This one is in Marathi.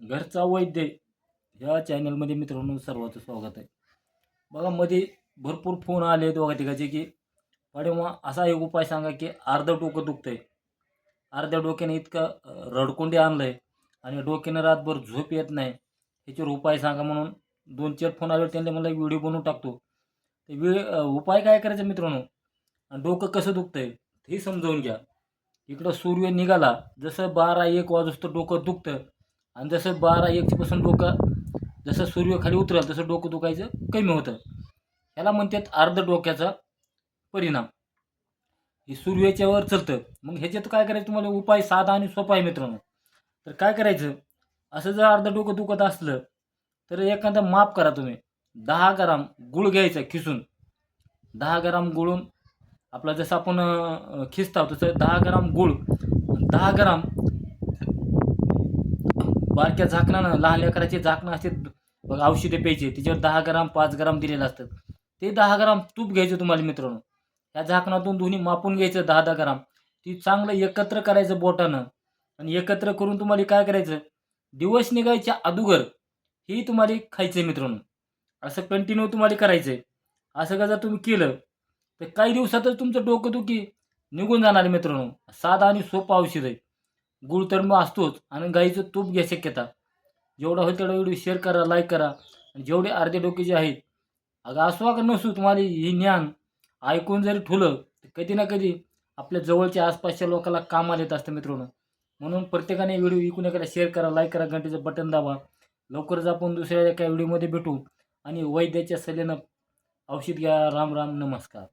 घरचा वैद्य ह्या चॅनलमध्ये मित्रांनो सर्वांचं स्वागत आहे. बघा मध्ये भरपूर फोन आले दोघा तिघाचे की पाडेमा असा एक उपाय सांगा की अर्धं डोकं दुखतंय. अर्ध्या डोक्याने इतकं अं, रडकुंडी आणलं आहे आणि डोक्यानं रातभर झोप येत नाही. ह्याच्यावर उपाय सांगा म्हणून दोन चार फोन आले त्यांनी मला व्हिडिओ बनवून टाकतो. ते वेळ उपाय काय करायचं मित्रांनो? आणि डोकं कसं दुखतंय हे समजावून घ्या. इकडं सूर्य निघाला जसं बारा एक वाजूस्तर डोकं दुखतं. आणि जसं बारा एकशेपासून डोकं जसं सूर्य खाली उतरेल तसं डोकं दुखायचं कमी होतं. ह्याला म्हणतात अर्ध डोक्याचा परिणाम. हे सूर्याच्यावर चलतं. मग ह्याच्यात काय करायचं तुम्हाला? उपाय साधा आणि सोपा आहे मित्रांनो. तर काय करायचं? असं जर अर्ध डोकं दुखत असलं तर एखादा माप करा तुम्ही. दहा ग्राम गुळ घ्यायचा खिसून. दहा ग्राम गुळून आपला जसं आपण खिसता तसं दहा ग्राम गुळ दहा ग्राम बारक्या झाकणानं लहान लेकराचे झाकणं असते बघा औषधे प्यायचे त्याच्यावर दहा ग्राम पाच ग्राम दिलेलं असतं ते दहा ग्राम तूप घ्यायचं तुम्हाला मित्रांनो. या झाकणातून दोन्ही मापून घ्यायचं दहा दहा ग्राम. ती चांगलं एकत्र करायचं बोटानं. आणि एकत्र करून तुम्हाला काय करायचं? दिवस निघायच्या अदुगर ही तुम्हाला खायचं आहे मित्रांनो. असं कंटिन्यू तुम्हाला करायचं आहे असं का जर तुम्ही केलं तर काही दिवसातच तुमचं डोकंदुखी निघून जाणार मित्रांनो. साधा आणि सोपं औषध आहे. गुळ तर मग असतोच आणि गाईचं तूप घ्या शक्यता. जेवढा होईल तेवढा व्हिडिओ शेअर करा लाईक करा. आणि जेवढे अर्धे डोके जे आहेत अगं असो का नसू तुम्हाला हे ज्ञान ऐकून जरी ठुलं तर कधी ना कधी आपल्या जवळच्या आसपासच्या लोकांना कामाला येत असतं मित्रांनो. म्हणून प्रत्येकाने व्हिडिओ इकून एखादा शेअर करा लाईक करा घंटेचं बटन दाबा. लवकरच आपण दुसऱ्या एका व्हिडिओमध्ये भेटू. आणि वैद्याच्या सल्ल्यानं औषध घ्या. राम राम नमस्कार.